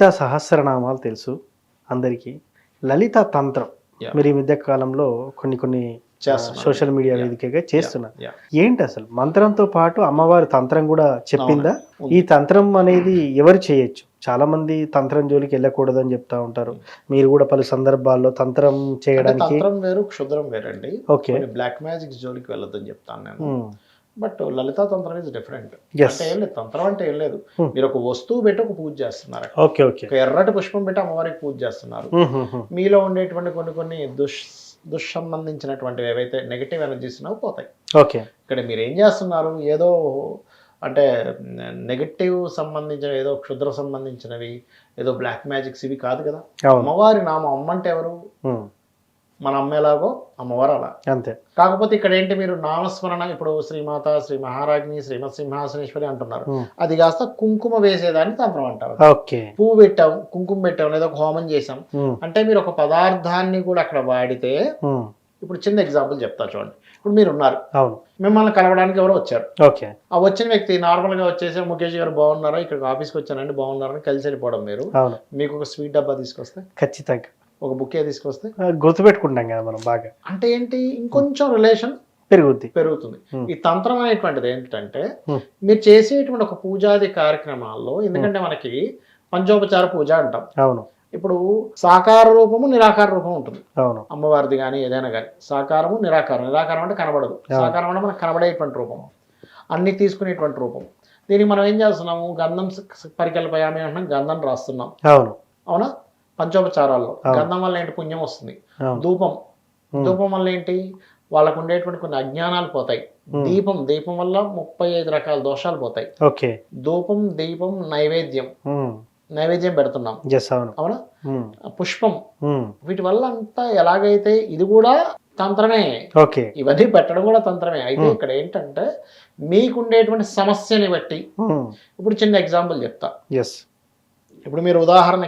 లలిత సహస్రనామాలు తెలుసు అందరికీ. లలిత తంత్రం. మీరు ఈ మధ్య కాలంలో కొన్ని కొన్ని. Social media. వేదికగా చేస్తున్నారు. ఏంటి అసలు? మంత్రంతో పాటు అమ్మవారి తంత్రం కూడా చెప్పిందా. ఈ తంత్రం అనేది ఎవరు చేయొచ్చు? చాలా మంది తంత్రం జోలికి వెళ్ళకూడదు అని చెప్తా ఉంటారు. మీరు కూడా పలు సందర్భాల్లో తంత్రం చేయడానికి తంత్రం వేరు క్షుద్రం వేరండి. ఓకే. బ్లాక్ మ్యాజిక్ జోలికి వెళ్ళొద్దని చెప్తాను నేను. ఉమ్, బట్ లలితా తంత్రం ఇస్ డిఫరెంట్. అంటే ఏం లేదు తంత్రం అంటే ఏం లేదు. Hmm. మీరు ఒక వస్తువు పెట్టి ఒక పూజ చేస్తున్నారు. ఓకే ఓకే ఒక ఎర్రటి పుష్పం పెట్టి అమ్మవారికి పూజ చేస్తున్నారు. ఉమ్, ఉమ్. మీలో ఉండేటువంటి కొన్ని కొన్ని దుష్ దుస్సంబంధించినటువంటివి ఏవైతే నెగిటివ్ ఎనర్జీస్ ఉన్నావో పోతాయి. ఓకే ఇక్కడ మీరు ఏం చేస్తున్నారు? ఏదో అంటే నెగటివ్ సంబంధించిన ఏదో క్షుద్ర సంబంధించినవి ఏదో బ్లాక్ మ్యాజిక్స్ ఇవి కాదు కదా. అమ్మవారి నామం అమ్మ అంటే ఎవరు మన అమ్మ ఎలాగో అమ్మవారు అలా. అంతే. కాకపోతే ఇక్కడ ఏంటి మీరు నామస్మరణ ఇప్పుడు శ్రీమాత శ్రీ మహారాజ్ని శ్రీమత్ సింహాసనేశ్వరి అంటున్నారు. అది కాస్త కుంకుమ వేసేదాన్ని తంత్రం అంటారు. పువ్వు పెట్టాం కుంకుమ పెట్టాం లేదా ఒక హోమం చేసాం అంటే మీరు ఒక పదార్థాన్ని కూడా అక్కడ వాడితే ఇప్పుడు చిన్న ఎగ్జాంపుల్ చెప్తా చూడండి. ఇప్పుడు మీరు ఉన్నారు. మిమ్మల్ని కలవడానికి ఎవరో వచ్చారు. ఓకే. ఆ వచ్చిన వ్యక్తి నార్మల్గా వచ్చేసి ముఖేష్ గారు బాగున్నారా? ఇక్కడికి ఆఫీస్కి వచ్చానండి బాగున్నారని కలిసి వెళ్ళిపోవడం మీరు. మీకు ఒక స్వీట్ డబ్బా తీసుకొస్తే? ఖచ్చితంగా. ఒక బుకే తీసుకొస్తే? గుర్తుపెట్టుకుంటాం కదా మనం బాగా. అంటే ఏంటి? ఇంకొంచెం రిలేషన్ పెరుగుద్ది. పెరుగుతుంది. ఈ తంత్రం అనేటువంటిది ఏంటంటే. మీరు చేసేటువంటి ఒక పూజాది కార్యక్రమాల్లో ఎందుకంటే మనకి పంచోపచార పూజ అంటాం. అవును. ఇప్పుడు సాకార రూపము నిరాకార రూపం ఉంటుంది. అవును. అమ్మవారిది కానీ ఏదైనా కానీ సాకారము నిరాకారం. నిరాకారం అంటే కనబడదు. సాకారం అంటే మనకు కనబడేటువంటి రూపం. అన్ని తీసుకునేటువంటి రూపం. దీనికి మనం ఏం చేస్తున్నాము? గంధం పరికల్పయామి అంటున్నాం గంధం రాస్తున్నాం. అవును. అవునా? పంచోపచారాల్లో. గంధం వల్ల ఏంటి పుణ్యం వస్తుంది? ధూపం. ధూపం వల్ల ఏంటి? వాళ్ళకు ఉండేటువంటి కొన్ని అజ్ఞానాలు పోతాయి. దీపం దీపం వల్ల ముప్పై ఐదు రకాల దోషాలు పోతాయి. ఓకే. ధూపం దీపం నైవేద్యం. నైవేద్యం పెడుతున్నాం. అవును. పుష్పం. వీటి వల్ల అంతా ఎలాగైతే ఇది కూడా తంత్రమే. ఓకే. ఇవన్నీ పెట్టడం కూడా తంత్రమే. అయితే. ఇక్కడ ఏంటంటే మీకుండేటువంటి సమస్యని బట్టి ఇప్పుడు చిన్న ఎగ్జాంపుల్ చెప్తా. ఇప్పుడు మీరు ఉదాహరణ